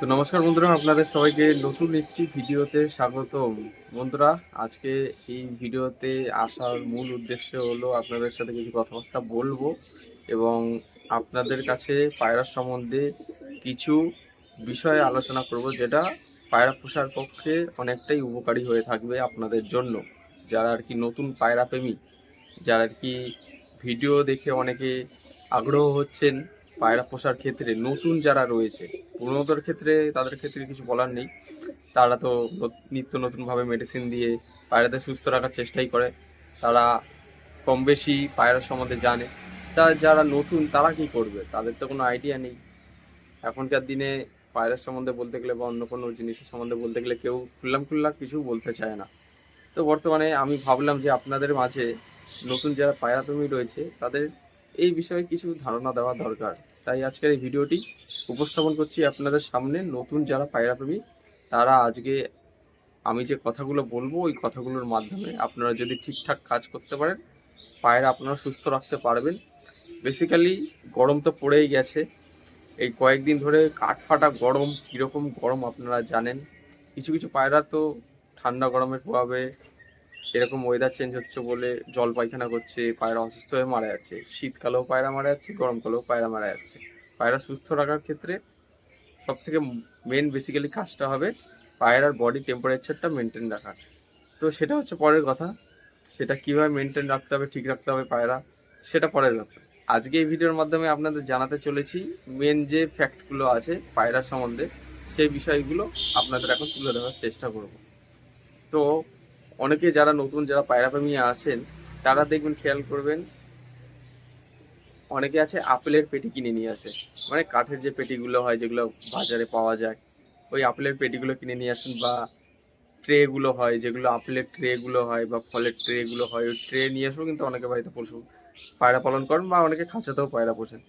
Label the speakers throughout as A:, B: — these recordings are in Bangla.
A: তো নমস্কার বন্ধুরা, আপনাদের সবাইকে নতুন একটি ভিডিওতে স্বাগত বন্ধুরা, আজকে এই ভিডিওতে আসার মূল উদ্দেশ্য হলো আপনাদের সাথে কিছু কথাবার্তা বলব এবং আপনাদের কাছে পায়রা সম্বন্ধে কিছু বিষয়ে আলোচনা করব যেটা পায়রা পোষার পক্ষে অনেকটাই উপকারী হয়ে থাকবে আপনাদের জন্য। যারা আর কি নতুন পায়রা প্রেমী, যারা আর কি ভিডিও দেখে অনেকে আগ্রহ হচ্ছেন পায়রা পোষার ক্ষেত্রে নতুন যারা রয়েছে, পুরনোদের ক্ষেত্রে তাদের ক্ষেত্রে কিছু বলার নেই। তারা তো নত- নিত্য নতুনভাবে মেডিসিন দিয়ে পায়রাদের সুস্থ রাখার চেষ্টাই করে। তারা কম বেশি পায়রা সম্বন্ধে জানে। তা যারা নতুন, তারা কি করবে? তাদের তো কোনো আইডিয়া নেই। এখনকার দিনে পায়রার সম্বন্ধে বলতে গেলে বা অন্য কোনো জিনিসের সম্বন্ধে বলতে গেলে কেউ খুল্লাম খুল্লা কিছু বলতে চায় না। তো বর্তমানে আমি ভাবলাম যে আপনাদের মাঝে নতুন যারা পায়রা প্রেমী রয়েছে, তাদের এই বিষয়ে কিছু ধারণা দেওয়া দরকার। তাই আজকের এই ভিডিওটি উপস্থাপন করছি আপনাদের সামনে নতুন যারা পায়রা প্রেমী তারা আজকে আমি যে কথাগুলো বলব, ওই কথাগুলোর মাধ্যমে আপনারা যদি ঠিকঠাক কাজ করতে পারেন, পায়রা আপনারা সুস্থ রাখতে পারবেন। বেসিক্যালি গরম তো পড়েই গেছে। এই কয়েকদিন ধরে কাঠফাটা গরম, কীরকম গরম আপনারা জানেন। কিছু কিছু পায়রা তো ঠান্ডা গরমের প্রভাবে এরকম ওয়েদার চেঞ্জ হচ্ছে বলে জল পায়খানা করছে, পায়রা অসুস্থ হয়ে মারা যাচ্ছে। শীতকালেও পায়রা মারা যাচ্ছে, গরমকালেও পায়রা মারা যাচ্ছে। পায়রা সুস্থ রাখার ক্ষেত্রে সব থেকে মেন বেসিক্যালি কাজটা হবে পায়রার বডি টেম্পারেচারটা মেনটেন রাখা। তো সেটা হচ্ছে পরের কথা। সেটা কীভাবে মেনটেন রাখতে হবে, ঠিক রাখতে হবে পায়রা, সেটা পরের ব্যাপার। আজকে এই ভিডিওর মাধ্যমে আপনাদের জানাতে চলেছি মেন যে ফ্যাক্টগুলো আছে পায়রা সম্বন্ধে, সেই বিষয়গুলো আপনাদের এখন তুলে ধরার চেষ্টা করব। তো অনেকে যারা নতুন, যারা পায়রা প্রেমী আছেন, তারা দেখবেন খেয়াল করবেন, অনেকে আছে আপেলের পেটি কিনে নিয়ে আসে। মানে কাঠের যে পেটিগুলো হয়, যেগুলো বাজারে পাওয়া যায়, ওই আপেলের পেটিগুলো কিনে নিয়ে আসেন বা ট্রেগুলো হয়, যেগুলো আপেলের ট্রেগুলো হয় বা ফলের ট্রেগুলো হয়, ওই ট্রে নিয়ে এসেও কিন্তু অনেকে বাড়িতে পশু পায়রা পালন করেন বা অনেকে খাঁচাতেও পায়রা পোষেন।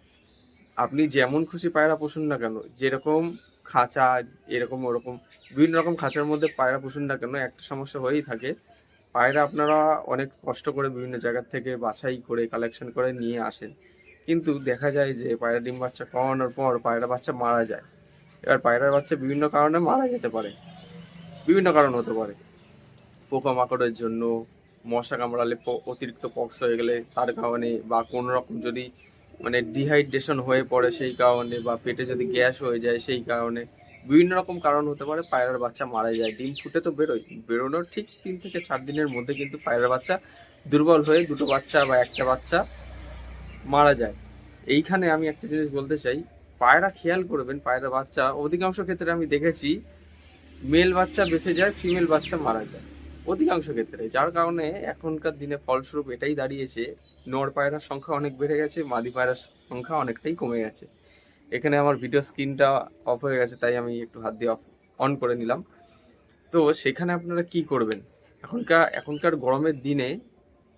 A: আপনি যেমন খুশি পায়রা পুষুন না কেন, যেরকম খাঁচা, এরকম ওরকম, বিভিন্ন রকম খাঁচার মধ্যে পায়রা পুষুন না কেন, একটা সমস্যা হয়েই থাকে। পায়রা আপনারা অনেক কষ্ট করে বিভিন্ন জায়গার থেকে বাছাই করে কালেকশন করে নিয়ে আসেন। কিন্তু দেখা যায় যে পায়রা ডিম বাচ্চা কমানোর পর পায়রা বাচ্চা মারা যায়। এবার পায়রার বাচ্চা বিভিন্ন কারণে মারা যেতে পারে। বিভিন্ন কারণ হতে পারে। পোকামাকড়ের জন্য, মশা কামড়ালে অতিরিক্ত পক্স হয়ে গেলে তার কারণে বা কোনো রকম যদি মানে ডিহাইড্রেশন হয়ে পড়ে সেই কারণে বা পেটে যদি গ্যাস হয়ে যায় সেই কারণে। বিভিন্ন রকম কারণ হতে পারে, পায়রার বাচ্চা মারা যায়। ডিম ফুটে তো বেরোয়, বেরোনোর ঠিক তিন থেকে চার দিনের মধ্যে কিন্তু পায়রার বাচ্চা দুর্বল হয়ে দুটো বাচ্চা বা একটা বাচ্চা মারা যায়। এইখানে আমি একটা জিনিস বলতে চাই, পায়রা খেয়াল করবেন পায়রা বাচ্চা অধিকাংশ ক্ষেত্রে আমি দেখেছি মেল বাচ্চা বেঁচে যায় ফিমেল বাচ্চা মারা যায়। অধিকাংশ ক্ষেত্রে, যার কারণে এখনকার দিনে ফলস্বরূপ এটাই দাঁড়িয়েছে, নর পায়রার সংখ্যা অনেক বেড়ে গেছে, মাদি পায়রার সংখ্যা অনেকটাই কমে গেছে। এখানে আমার ভিডিও স্ক্রিনটা অফ হয়ে গেছে, তাই আমি একটু হাত দিয়ে অফ, অন করে নিলাম। তো সেখানে আপনারা কি করবেন? এখনকার এখনকার গরমের দিনে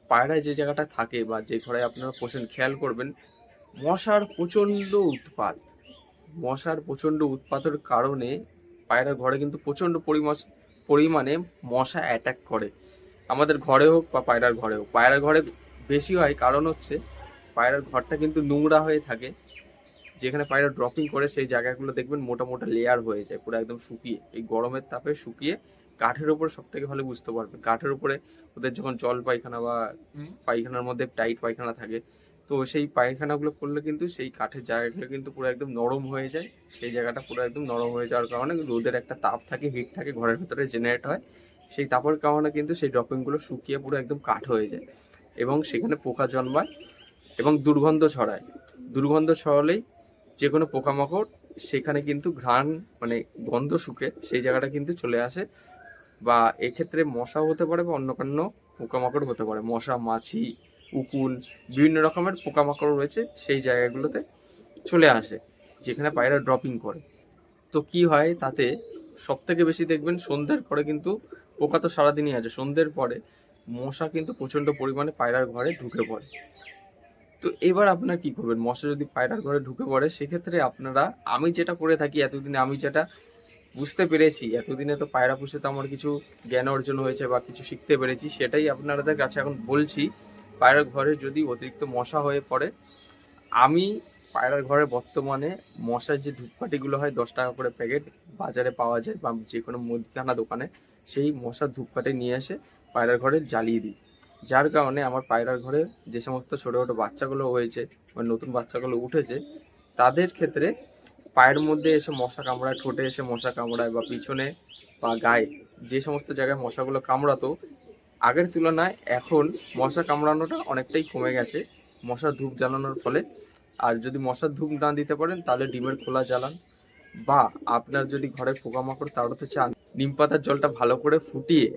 A: পায়রায় যে জায়গাটা থাকে বা যে ঘরে আপনারা পোষেন, খেয়াল করবেন, মশার প্রচণ্ড উৎপাত। মশার প্রচণ্ড উৎপাতের কারণে পায়রার ঘরে কিন্তু প্রচণ্ড পরিমাণ পরিমাণে মশা অ্যাটাক করে। আমাদের ঘরে হোক বা পায়রার ঘরে হোক। পায়রার ঘরে বেশি হয় কারণ হচ্ছে পায়রার ঘরটা কিন্তু নোংরা হয়ে থাকে। যেখানে পায়রা ড্রপিং করে সেই জায়গাগুলো দেখবেন মোটা মোটা লেয়ার হয়ে যায় পুরো একদম শুকিয়ে। এই গরমের তাপে শুকিয়ে কাঠের উপর সব থেকে ভালো বুঝতে পারবেন। কাঠের উপরে ওদের যখন জল পায়খানা বা পায়খানার মধ্যে টাইট পায়খানা থাকে তো সেই পায়খানাগুলো করলে কিন্তু সেই কাঠের জায়গাগুলো কিন্তু পুরো একদম নরম হয়ে যায়। সেই জায়গাটা পুরো একদম নরম হয়ে যাওয়ার কারণে রোদের একটা তাপ থাকে হিট থাকে, ঘরের ভিতরে জেনারেট হয়। সেই তাপের কারণে কিন্তু সেই ড্রপিংগুলো শুকিয়ে পুরো একদম কাঠ হয়ে যায় এবং সেখানে পোকা জন্মায় এবং দুর্গন্ধ ছড়ায়। দুর্গন্ধ ছড়ালেই যে কোনো পোকামাকড় সেখানে কিন্তু ঘ্রাণ মানে গন্ধ শুকে, সেই জায়গাটা কিন্তু চলে আসে বা এক্ষেত্রে মশাও হতে পারে বা অন্য কোনো পোকামাকড় হতে পারে। মশা, মাছি উকুন বিভিন্ন রকমের পোকামাকড় রয়েছে, সেই জায়গাগুলোতে চলে আসে, যেখানে পায়রা ড্রপিং করে। তো কি হয় তাতে সব থেকে বেশি দেখবেন সন্ধ্যের পরে কিন্তু পোকা তো সারাদিনই আছে, সন্ধ্যের পরে মশা কিন্তু প্রচণ্ড পরিমাণে পায়রার ঘরে ঢুকে পড়ে। তো এবার আপনার কি করবেন, মশা যদি পায়রার ঘরে ঢুকে পড়ে, সেক্ষেত্রে আপনারা, আমি যেটা করে থাকি, এতদিনে আমি যেটা বুঝতে পেরেছি, এতদিনে তো পায়রা পুষে তো আমার কিছু জ্ঞান অর্জন হয়েছে বা কিছু শিখতে পেরেছি, সেটাই আপনাদের কাছে এখন বলছি। পায়রার ঘরে যদি অতিরিক্ত মশা হয়ে পড়ে, আমি পায়রার ঘরে বর্তমানে মশার যে ধূপকাঠিগুলো হয়, দশ টাকা করে প্যাকেট বাজারে পাওয়া যায় বা যে কোনো মুদিখানা দোকানে, সেই মশার ধূপকাঠি নিয়ে এসে পায়রার ঘরে জ্বালিয়ে দিই। যার কারণে আমার পায়রার ঘরে যে সমস্ত ছোটো ছোটো বাচ্চাগুলো হয়েছে বা নতুন বাচ্চাগুলো উঠেছে, তাদের ক্ষেত্রে পায়ের মধ্যে এসে মশা কামড়ায়, ঠোঁটে এসে মশা কামড়ায় বা পিছনে বা গায়ে যে সমস্ত জায়গায় মশাগুলো কামড়াতো আগের তুলনায় এখন মশা কামড়ানোটা অনেকটাই কমে গেছে, মশার ধূপ জ্বালানোর ফলে। আর যদি মশার ধূপ না দিতে পারেন, তাহলে ডিমের খোলা জ্বালান। বা আপনার যদি ঘরে পোকামাকড় তাড়াতে চান, নিম পাতার জলটা ভালো করে ফুটিয়ে,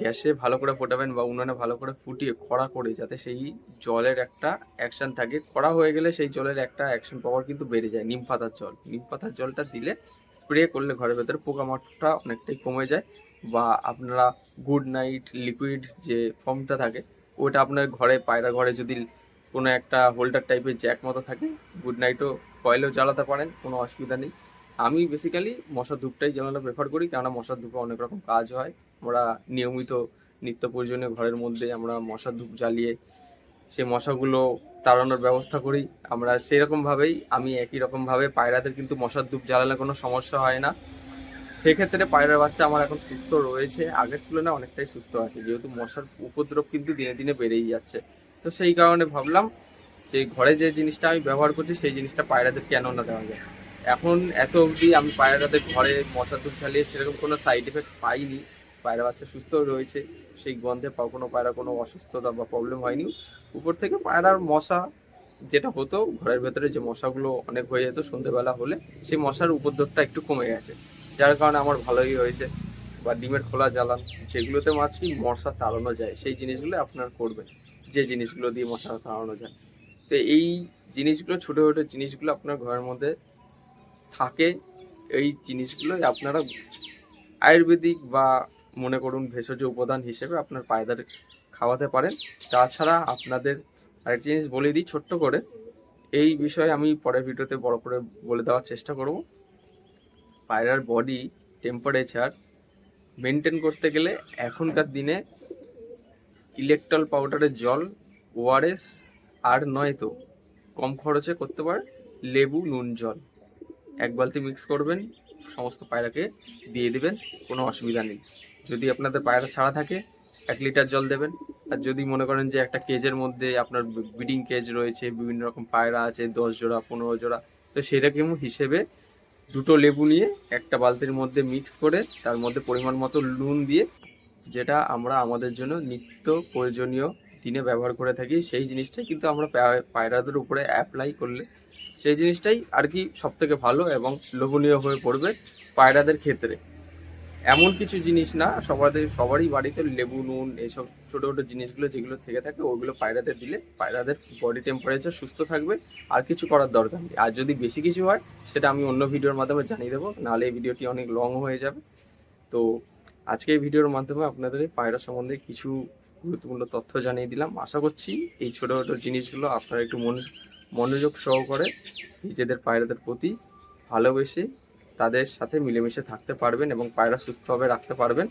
A: গ্যাসে ভালো করে ফোটাবেন বা উনুনে ভালো করে ফুটিয়ে খরা করে, যাতে সেই জলের একটা অ্যাকশন থাকে। খরা হয়ে গেলে সেই জলের একটা অ্যাকশন পাওয়ার কিন্তু বেড়ে যায়, নিম পাতার জল। নিম পাতার জলটা দিলে স্প্রে করলে ঘরের ভেতরে পোকামাকড়টা অনেকটাই কমে যায়। বা আপনারা গুড নাইট লিকুইড যে ফর্মটা থাকে ওটা আপনার ঘরে, পায়রা ঘরে যদি কোনো একটা হোল্ডার টাইপের জ্যাক মতো থাকে গুড নাইটও কয়েলেও জ্বালাতে পারেন, কোনো অসুবিধা নেই। আমি বেসিক্যালি মশার ধূপটাই জ্বালানো প্রেফার করি, কেননা মশার ধূপে অনেক রকম কাজ হয়। আমরা নিয়মিত নিত্য প্রয়োজনীয় ঘরের মধ্যে আমরা মশার ধূপ জ্বালিয়ে সে মশাগুলো তাড়ানোর ব্যবস্থা করি। আমরা সেরকমভাবেই, আমি একই রকমভাবে পায়রাদের কিন্তু মশার ধূপ জ্বালালে কোনো সমস্যা হয় না। সেক্ষেত্রে পায়রার বাচ্চা আমার এখন সুস্থ রয়েছে। আগের তুলনায় অনেকটাই সুস্থ আছে, যেহেতু মশার উপদ্রব কিন্তু দিনে দিনে বেড়েই যাচ্ছে। তো সেই কারণে ভাবলাম যে ঘরে যে জিনিসটা আমি ব্যবহার করছি, সেই জিনিসটা পায়রাদের কেন না দেওয়া যায় এখন এত অবধি আমি পায়রাদের ঘরে মশা দুধ জ্বালিয়ে সেরকম কোনো সাইড এফেক্ট পাইনি। পায়রা বাচ্চা সুস্থ রয়েছে, সেই গন্ধে কোনো পায়রা কোনো অসুস্থতা বা প্রবলেম হয়নি। উপর থেকে পায়রার মশা যেটা হতো, ঘরের ভেতরে যে মশাগুলো অনেক হয়ে যেত সন্ধ্যেবেলা হলে, সেই মশার উপদ্রবটা একটু কমে গেছে। যার কারণে আমার ভালোই হয়েছে। বা ডিমের খোলা জ্বালান, যেগুলোতে মাছ কি মশা তাড়ানো যায়, সেই জিনিসগুলো আপনার করবেন। যে জিনিসগুলো দিয়ে মশা তাড়ানো যায়। তো এই জিনিসগুলো, ছোটো ছোটো জিনিসগুলো আপনার ঘরের মধ্যে থাকে। এই জিনিসগুলোই আপনারা আয়ুর্বেদিক বা মনে করুন ভেষজ উপাদান হিসেবে আপনার পায়দার খাওয়াতে পারেন। তাছাড়া আপনাদের আরেকটা জিনিস বলে দিই ছোট্ট করে। এই বিষয়ে আমি পরের ভিডিওতে বড় করে বলে দেওয়ার চেষ্টা করব। পায়রার বডি টেম্পারেচার মেনটেন করতে গেলে এখনকার দিনে ইলেকট্রল পাউডারের জল ওআরএস আর নয়তো কম খরচে করতে পারে লেবু, নুন, জল। এক বালতি মিক্স করবেন, সমস্ত পায়রাকে দিয়ে দেবেন, কোনো অসুবিধা নেই। যদি আপনাদের পায়রা ছাড়া থাকে, এক লিটার জল দেবেন। আর যদি মনে করেন যে একটা কেজের মধ্যে আপনার ব্রিডিং কেজ রয়েছে, বিভিন্ন রকম পায়রা আছে, দশ জোড়া, পনেরো জোড়া, তো সেরকম হিসেবে দুটো লেবু নিয়ে একটা বালতির মধ্যে মিক্স করে তার মধ্যে পরিমাণ মতো নুন দিয়ে, যেটা আমরা আমাদের জন্য নিত্য প্রয়োজনীয় দিনে ব্যবহার করে থাকি, সেই জিনিসটাই কিন্তু আমরা পায়রাদের উপরে অ্যাপ্লাই করলে সেই জিনিসটাই আর কি সবথেকে ভালো এবং লোভনীয় হয়ে পড়বে পায়রাদের ক্ষেত্রে। এমন কিছু জিনিস না, সবাদের, সবারই বাড়িতে লেবু, নুন, এইসব ছোটো ছোটো জিনিসগুলো যেগুলো থেকে থাকে ওগুলো পায়রাদের দিলে পায়রাদের বডি টেম্পারেচার সুস্থ থাকবে, আর কিছু করার দরকার নেই। আর যদি বেশি কিছু হয়, সেটা আমি অন্য ভিডিওর মাধ্যমে জানিয়ে দেবো, নাহলে এই ভিডিওটি অনেক লং হয়ে যাবে। তো আজকে এই ভিডিওর মাধ্যমে আপনাদের পায়রা সম্বন্ধে কিছু গুরুত্বপূর্ণ তথ্য জানিয়ে দিলাম। আশা করছি এই ছোটো ছোটো জিনিসগুলো আপনারা একটু মন মনোযোগ সহকারে নিজেদের পায়রাদের প্রতি ভালোবেসে তাদের সাথে মিলেমিশে থাকতে পারবেন এবং পায়রা সুস্থভাবে রাখতে পারবেন।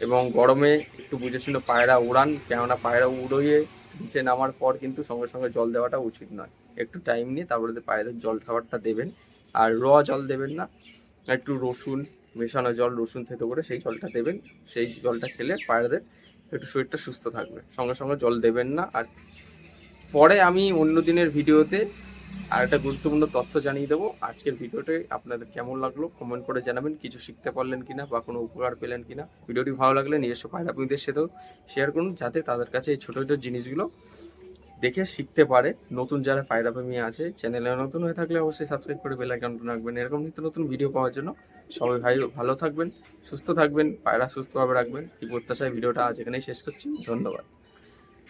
A: এবং গরমে একটু বুঝে শুনে পায়রা উড়ান, কেননা পায়রা উড়িয়ে নিচে নামার পর কিন্তু সঙ্গে সঙ্গে জল দেওয়াটা উচিত নয়। একটু টাইম নিয়ে তারপরে পায়রাদের জল খাবারটা দেবেন, আর র জল দেবেন না, একটু রসুন, মেশানো জল, রসুন থেতো করে সেই জলটা দেবেন। সেই জলটা খেলে পায়রাদের একটু শরীরটা সুস্থ থাকবে। সঙ্গে সঙ্গে জল দেবেন না। আর পরে আমি অন্য দিনের ভিডিওতে আর একটা গুরুত্বপূর্ণ তথ্য জানিয়ে দেবো। আজকের ভিডিওতে আপনাদের কেমন লাগল? কমেন্ট করে জানাবেন কিছু শিখতে পারলেন কিনা বা কোনো উপকার পেলেন কিনা। ভিডিওটি ভালো লাগলে নিজস্ব পায়রাপ্রেমীদের সাথেও শেয়ার করুন, যাতে তাদের কাছে এই ছোটো ছোটো জিনিসগুলো দেখে শিখতে পারে। নতুন যারা পায়রাপ্রেমী আছে চ্যানেলে নতুন হয়ে থাকলে অবশ্যই সাবস্ক্রাইব করে বেল আইকনটা রাখবেন। এরকম নিত্য নতুন ভিডিও পাওয়ার জন্য সবাই ভাই, ভালো থাকবেন, সুস্থ থাকবেন, পায়রা সুস্থভাবে রাখবেন। এই প্রত্যাশায় ভিডিওটা আজ এখানেই শেষ করছি। ধন্যবাদ।